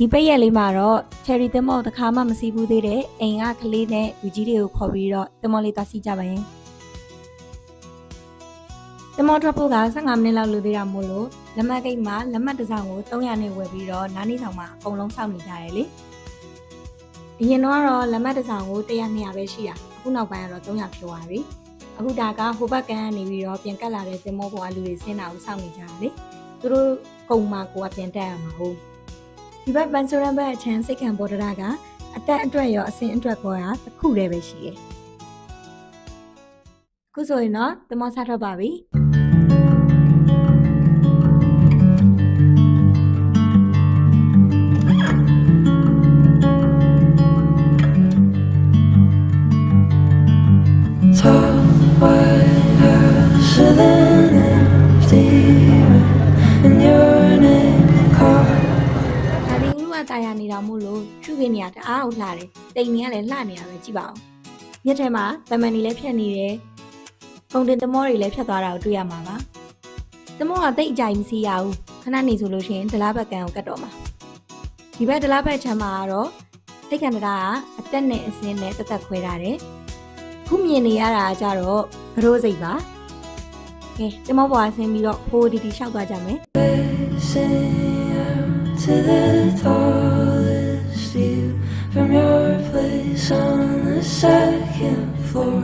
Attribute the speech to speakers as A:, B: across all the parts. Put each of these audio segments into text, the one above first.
A: ဒီပိတ်ရက်လေးမှာတော့ cherry သင်္ဘောတစ်ခါမှမစီးဘူးသေးတဲ့အိမ်ကကလေးနဲ့လူကြီးတွေကိုခေါ်ပြီးတော့သင်္ဘောလေးသွားစီးကြပါရင်သင်္ဘောထွက်ဖို့က15မိနစ်လောက်လိုသေးတာမို့လို့လက်မှတ်ကိတ်မှာလက်မှတ်တစ်စောင်ကို300နဲ့ဝယ်ပြီးတော့နားနေဆောင်မှာအကုန်လုံးစောင့်နေကြရတယ်လေအရင်တော့ကတော့လက်မှတ်တစ်စောင်ကို100 200ပဲရှိတာအခုနောက်ပိုင်းကတော့300ဖြစ်သွားပြီအခုဒါကဟိုဘက်ကန်ကနေပြီးတော့ပြန်ကတ်လာတဲ့သင်္ဘောပေါ်ကလူတွေဆင်းတာကိုစောင့်နေကြတယ်လေသူတို့ကုံမှာကိုကပြန်တက်ရမှာဟုတ် ဒီဘက်ပန်ဆိုရန်ဘက်အချမ်းစိတ်ခံပေါ်တရကအတက်အတွက်ရောအစင်အတွက်ကောတာတစ်ခုတည်းပဲရှိတယ်။အခုဆိုရင်တော့သမောစားထွက်ပါပြီ
B: Tall white
A: တာယာနေတာမို့လို့ရှုခင်းနေရတအားဟုတ်လှတယ်။တိမ်နေကလည်းလှနေတာပဲကြည့်ပါဦး။ညက်ထဲမှာတမန်နေလည်းဖြတ်နေတယ်။ပုံတင်သမောတွေလည်းဖြတ်သွားတာကိုတွေ့ရမှာပါ။သမောကတိတ်အကြိုက်မစီရဘူး။ခဏနေဆိုလို့ရှိရင်ဒလားဘက်ကန်ကိုကတ်တော့မှာ။ဒီဘက်ဒလားဘက်ချမ်းမှာကတော့စိတ်ခံတရာကအတက်နဲ့အစင်းနဲ့တက်တက်ခွဲထားတယ်။ခုမြင်နေရတာကကြတော့ဘရိုးစိတ်ပါ။ကဲတမောပေါ်ဆင်းပြီးတော့ဖိုးဒီဒီလျှောက်သွားကြမယ်
B: Facing out to the tallest place on the second floor.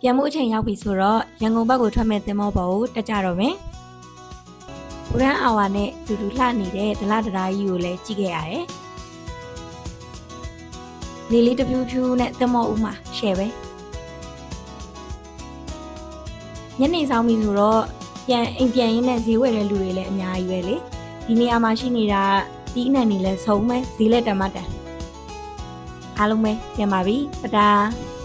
A: ပြန်မှုအချိန်ရောက်ပြီဆိုတော့ရန်ကုန်ဘက်ကိုထွက်မဲ့သင်္ဘောပေါ်ကိုတက်ကြတော့မယ်။ဘူရန်အာဝါနဲ့တူတူလှနေတဲ့ဒလဒရာကြီးကိုလည်းကြည့်ခဲ့ရတယ်။လေးလေးတပြူးဖြူးနဲ့သင်္ဘောဦးမှာရှယ်ပဲ။ညနေဆောင်ပြီဆိုတော့ပြန်အိမ်ပြန်ရင်းနဲ့ဈေးဝယ်တဲ့လူတွေလည်းအများကြီးပဲလေ။ဒီနေရာမှာရှိနေတာဒီအနံ့နေလဲဆုံးမဲဈေးလက်တမတ်တန်။ အားလုံးပဲပြန်ပါပြီ။ပတာ။